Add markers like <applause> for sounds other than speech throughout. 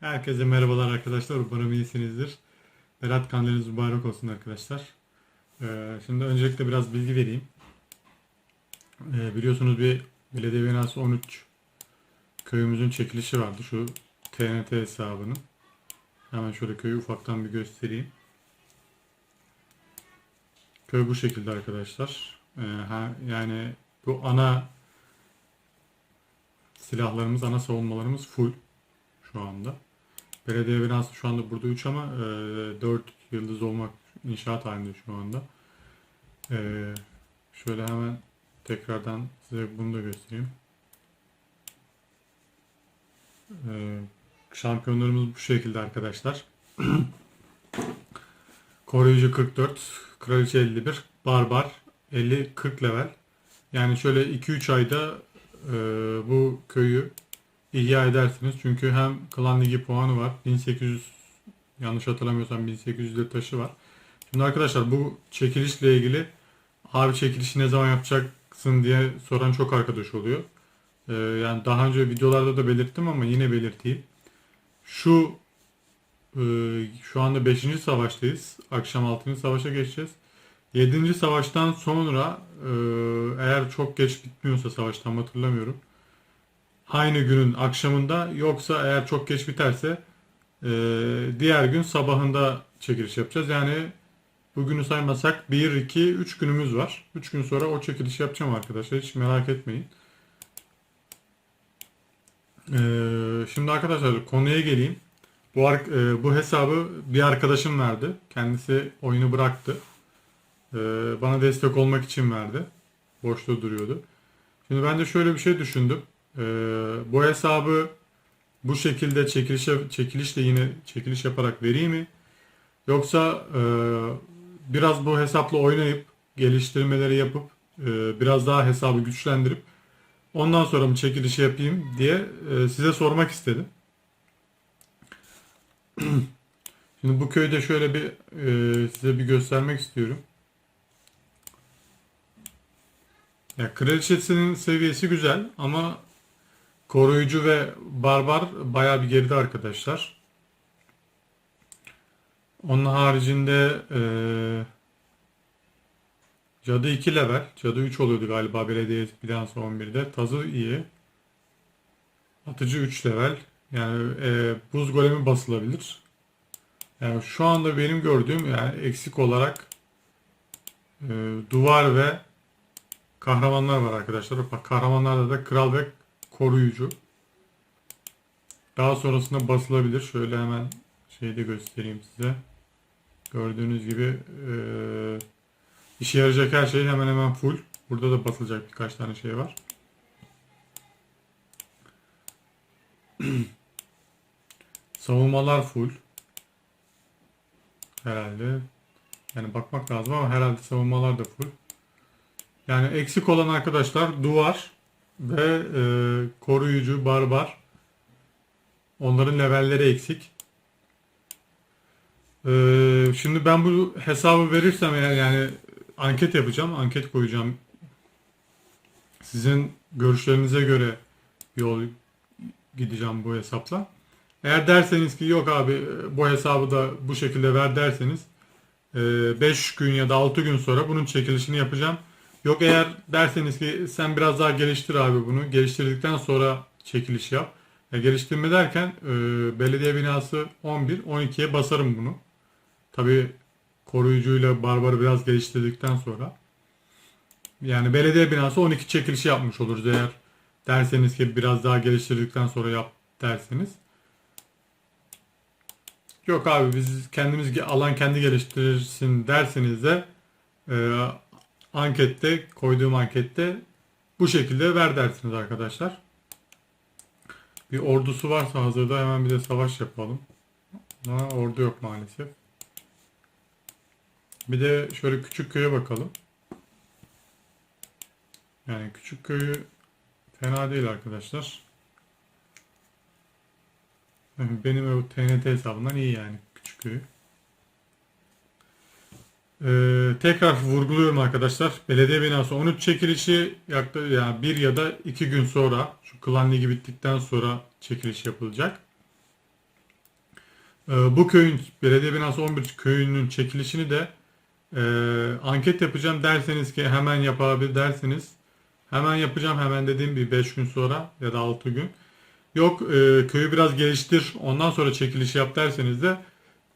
Herkese merhabalar arkadaşlar. Umarım iyisinizdir. Berat Kandiliniz mübarek olsun arkadaşlar. Ee, şimdi öncelikle biraz bilgi vereyim. Ee, biliyorsunuz bir belediye binası 13 köyümüzün çekilişi vardı. Şu TNT hesabının. Hemen şöyle köyü ufaktan bir göstereyim. Köy bu şekilde arkadaşlar. Ee, ha, yani bu ana silahlarımız, ana savunmalarımız full şu anda. Belediye binası şu anda burada 3 ama e, 4 yıldız olmak inşaat halinde şu anda. E, şöyle hemen tekrardan size bunu da göstereyim. E, şampiyonlarımız bu şekilde arkadaşlar. <clears throat> Koruyucu 44, Kraliçe 51, Barbar 50 40 level. Yani şöyle 2-3 ayda e, bu köyü ihya edersiniz. Çünkü hem klan ligi puanı var. 1800 yanlış hatırlamıyorsam 1800 de taşı var. Şimdi arkadaşlar bu çekilişle ilgili abi çekilişi ne zaman yapacaksın diye soran çok arkadaş oluyor. Ee, yani daha önce videolarda da belirttim ama yine belirteyim. Şu e, şu anda 5. savaştayız. Akşam 6. savaşa geçeceğiz. 7. savaştan sonra e, eğer çok geç bitmiyorsa savaştan hatırlamıyorum aynı günün akşamında yoksa eğer çok geç biterse e, diğer gün sabahında çekiliş yapacağız. Yani bugünü saymasak 1, 2, 3 günümüz var. 3 gün sonra o çekiliş yapacağım arkadaşlar. Hiç merak etmeyin. E, şimdi arkadaşlar konuya geleyim. Bu, e, bu hesabı bir arkadaşım verdi. Kendisi oyunu bıraktı. E, bana destek olmak için verdi. Boşta duruyordu. Şimdi ben de şöyle bir şey düşündüm. Ee, bu hesabı bu şekilde çekilişe, çekilişle yine çekiliş yaparak vereyim mi? Yoksa e, biraz bu hesapla oynayıp geliştirmeleri yapıp e, biraz daha hesabı güçlendirip ondan sonra mı çekilişi yapayım diye e, size sormak istedim. <clears throat> Şimdi bu köyde şöyle bir e, size bir göstermek istiyorum. Ya kraliçesinin seviyesi güzel ama koruyucu ve barbar bayağı bir geride arkadaşlar. Onun haricinde eee Cadı 2 level. Cadı 3 oluyordu galiba belediye binası 11'de. Tazı iyi. Atıcı 3 level. Yani eee, buz golemi basılabilir. Yani şu anda benim gördüğüm yani eksik olarak eee, duvar ve kahramanlar var arkadaşlar. Bak kahramanlarda da kral ve koruyucu. Daha sonrasında basılabilir. Şöyle hemen şeyi de göstereyim size. Gördüğünüz gibi eee işe yarayacak her şey hemen hemen full. Burada da basılacak birkaç tane şey var. <clears throat> Savunmalar full. Herhalde. Yani bakmak lazım ama herhalde savunmalar da full. Yani eksik olan arkadaşlar duvar ve e, koruyucu, barbar. Onların levelleri eksik. E, şimdi ben bu hesabı verirsem eğer yani anket yapacağım, anket koyacağım. Sizin görüşlerinize göre yol gideceğim bu hesapla. Eğer derseniz ki yok abi bu hesabı da bu şekilde ver derseniz 5 gün ya da 6 gün sonra bunun çekilişini yapacağım. Yok eğer derseniz ki sen biraz daha geliştir abi bunu. Geliştirdikten sonra çekiliş yap. Ya geliştirme derken e, belediye binası 11, 12'ye basarım bunu. Tabi koruyucuyla barbarı biraz geliştirdikten sonra. Yani belediye binası 12 çekilişi yapmış oluruz eğer derseniz ki biraz daha geliştirdikten sonra yap derseniz. Yok abi biz kendimiz alan kendi geliştirirsin derseniz de e, ankette koyduğum ankette bu şekilde ver dersiniz arkadaşlar. Bir ordusu varsa hazırda hemen bir de savaş yapalım. Ama ordu yok maalesef. Bir de şöyle küçük köye bakalım. Yani küçük köyü fena değil arkadaşlar. <laughs> Benim o TNT hesabından iyi yani küçük köyü. Ee, tekrar vurguluyorum arkadaşlar. Belediye binası 13 çekilişi yaklaşık yani bir ya da iki gün sonra şu klan ligi bittikten sonra çekiliş yapılacak. Ee, bu köyün belediye binası 11 köyünün çekilişini de e, anket yapacağım derseniz ki hemen yap abi derseniz hemen yapacağım hemen dediğim bir 5 gün sonra ya da 6 gün. Yok e, köyü biraz geliştir ondan sonra çekiliş yap derseniz de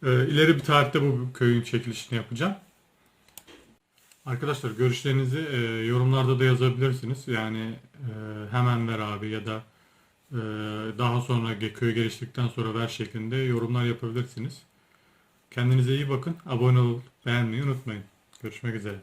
e, ileri bir tarihte bu köyün çekilişini yapacağım. Arkadaşlar görüşlerinizi e, yorumlarda da yazabilirsiniz. Yani e, hemen ver abi ya da e, daha sonra ge- köy geliştikten sonra ver şeklinde yorumlar yapabilirsiniz. Kendinize iyi bakın. Abone olup beğenmeyi unutmayın. Görüşmek üzere.